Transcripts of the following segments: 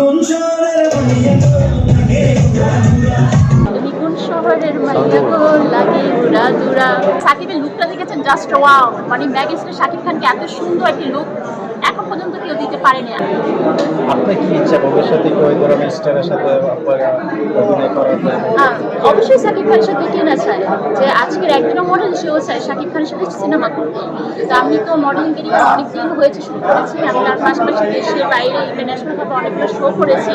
কোন শহরের মাইয়া গো? সাকিবের লুকটা দেখেছেন? জাস্ট ওয়াও মানে ম্যাগেস্টার সাকিব খানকে এত সুন্দর একটি লুক এখন পর্যন্ত কেউ দিতে পারেনি। আপনার কি ইচ্ছা ভবিষ্যতে কি ওই ধরনের স্টারের সাথে অভিনয় করার অবশ্যই সাকিব খানের সাথে কে না চায় যে আজকের একদিনও মডেল সেও চায় সাকিব খানের সাথে সিনেমা করতে। তো আমি তো মডেলিং কেরিয়ার অনেক দিন হয়েছে শুরু করেছি। আমি তার পাশাপাশি দেশের বাইরে ইন্টারন্যাশনাল ভাবে অনেকগুলো শো করেছি।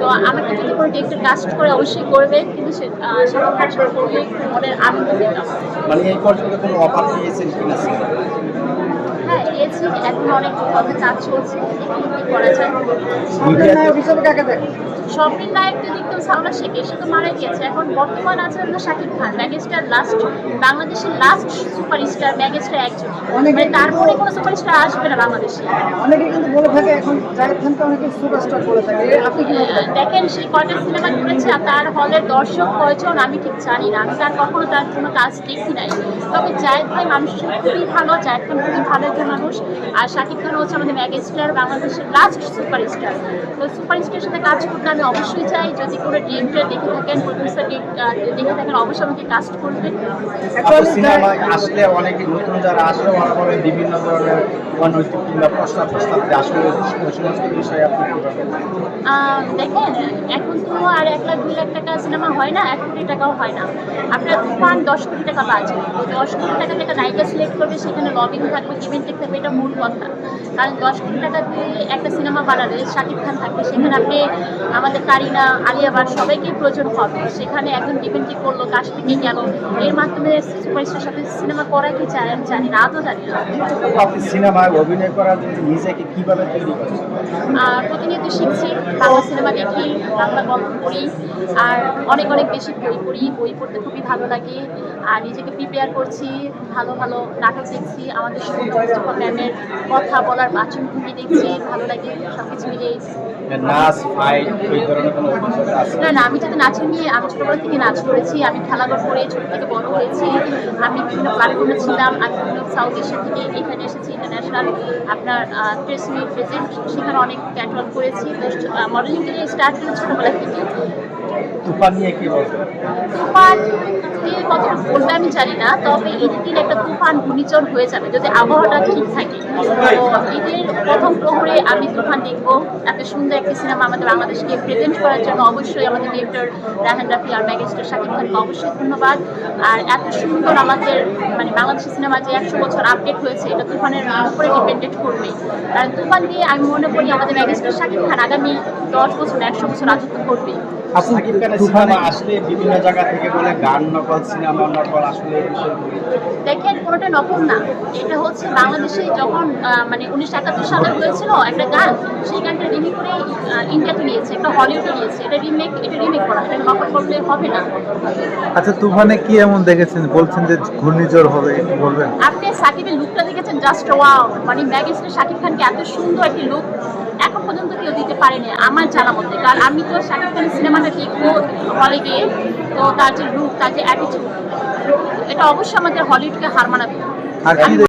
তো আমাকে যদি কোনো ডিরেক্টর কাস্ট করে অবশ্যই করবে। কিন্তু সে আহ, শাহরুখ খান সাথে করলে মনের আনন্দ পেতাম মানে এই পর্যন্ত কোনো অফার পেয়েছেন কিনা হ্যাঁ পেয়েছি এখন অনেক কথা কাজ চলছে কি করা যায়। স্বপ্নের নায়ক তো দেখতাম সালমা শেখ সে তো মারা গিয়েছে। এখন বর্তমান আছে হলো শাকিব খান ম্যাগেস্টার লাস্ট বাংলাদেশের লাস্ট সুপারস্টার ম্যাগেস্টার একজন। মানে তারপরে কোনো সুপারস্টার আসবে না বাংলাদেশে। অনেকে কিন্তু বলে থাকে এখন জাহেদ খানকে অনেকে সুপারস্টার বলে থাকে। আপনি কি দেখেন সেই কয়টা সিনেমা করেছে তার হলের দর্শক কয়জন আমি ঠিক জানি না। আমি তার কখনো তার কোনো কাজ দেখি নাই। তবে জায়েদ ভাই মানুষ খুবই ভালো জায়েদ খান খুবই ভালো একজন মানুষ। আর শাকিব খান হচ্ছে আমাদের ম্যাগেস্টার বাংলাদেশের লাস্ট সুপারস্টার তো সুপারস্টারের সাথে কাজ করতে আমি অবশ্যই চাই যদি কোনো ডিরেক্টর দেখে থাকেন প্রডিউসার দেখে থাকেন অবশ্যই আমাকে কাস্ট করবেন। সিনেমায় আসলে অনেকে নতুন যারা আসলে ওরা বলে বিভিন্ন ধরনের অনৈতিক কিংবা প্রস্তাব প্রস্তাব আসলে সমস্ত বিষয়ে আপনি আহ, দেখেন এখন তো আর এক লাখ দুই লাখ টাকা সিনেমা হয় না এক কোটি টাকাও হয় না। আপনার তুফান দশ কোটি টাকা বাজে দশ কোটি টাকা থেকে নায়িকা সিলেক্ট করবে সেখানে লবিং থাকবে ইভেন্টিক থাকবে এটা মূল কথা। কারণ দশ কোটি টাকা দিয়ে একটা সিনেমা বানালে শাকিব খান থাকবে সেখানে আপনি আমাদের কারিনা আলিয়া ভাট সবাইকে প্রয়োজন হবে সেখানে একজন ইভেন্টিক করল কাশ থেকে গেল। এর মাধ্যমে সুপারস্টার সাথে সিনেমা করা কি চায় আমি জানি না আদৌ জানি না। সিনেমায় অভিনয় করার জন্য নিজেকে কীভাবে তৈরি আর প্রতিনিয়ত শিখছি বাংলা সিনেমা দেখি বাংলা গল্প পড়ি আর অনেক অনেক বেশি বই পড়ি। বই পড়তে খুবই ভালো লাগে। আর নিজেকে প্রিপেয়ার করছি ভালো ভালো নাটক দেখছি আমাদের কথা বলার বাচনভঙ্গি দেখছি ভালো লাগে সব কিছু মিলিয়ে নাচ ফাইট ওই ধরনের কোনো না না আমি যদি নাচের নিয়ে আমি ছোটবেলা থেকে নাচ করেছি আমি খেলাঘর করে ছোট থেকে বড় হয়েছি আমি বিভিন্ন প্ল্যাটফর্মে ছিলাম আমি বিভিন্ন সাউথ এশিয়া থেকে এখানে এসেছি ইন্টারন্যাশনাল আপনার প্রেস মিট প্রেজেন্ট সেখানে অনেক ক্যাটওয়ার্ক করেছি মডেলিং স্টার্ট করেছি ছোটবেলা থেকে। তুফান নিয়ে কি বলবেন তুফান কতটুকু বলবে আমি জানি না, তবে ঈদের দিন একটা তুফান ঘূর্ণিঝড় হয়ে যাবে, যদি আবহাওয়াটা ঠিক থাকে। ঈদের প্রথম প্রহরে আমি তুফান দেখব। এত সুন্দর একটি সিনেমা আমাদের বাংলাদেশকে প্রেজেন্ট করার জন্য অবশ্যই আমাদের ডিরেক্টর রাহান রাফি আর ম্যাগেস্টার শাকিব খানকে অবশ্যই ধন্যবাদ। আর এত সুন্দর আমাদের মানে বাংলাদেশের সিনেমা যে একশো বছর আপডেট হয়েছে, এটা তুফানের উপরে ডিপেন্ডেন্ট করবে। কারণ তুফান দিয়ে আমি মনে করি আমাদের ম্যাগেস্টার শাকিব খান আগামী দশ বছর, একশো বছর রাজত্ব করবে। সাকিব খানের সিনেমা আসলে বিভিন্ন জায়গা থেকে বলে গান নকল সিনেমা নকল আসলে দেখেন কোনোটা নকল না। এটা হচ্ছে বাংলাদেশে যখন মানে উনিশশো একাত্তর সালে হয়েছিল একটা গান সেই গানটা রিমেক করে ইন্ডিয়াতে নিয়েছে একটা হলিউডে নিয়েছে। এটা রিমেক এটা রিমেক করা এটা নকল করলে হবে না। আচ্ছা তুফানে কি এমন দেখেছেন? বলছেন যে ঘূর্ণিঝড় হবে একটু বলবেন। আপনি সাকিবের লুকটা দেখেছেন? জাস্ট ওয়াও মানে ম্যাগেস্টার সাকিব খানকে এত সুন্দর একটি লুক এখন পর্যন্ত কেউ দিতে পারেনি আমার জানা মতে। কারণ আমি তো শাকিব খানের সিনেমাটা দেখব হলে গিয়ে তো তার যে লুক তার যে অ্যাটিটিউড এটা অবশ্যই আমাদের হলিউডকে হার মানাবে।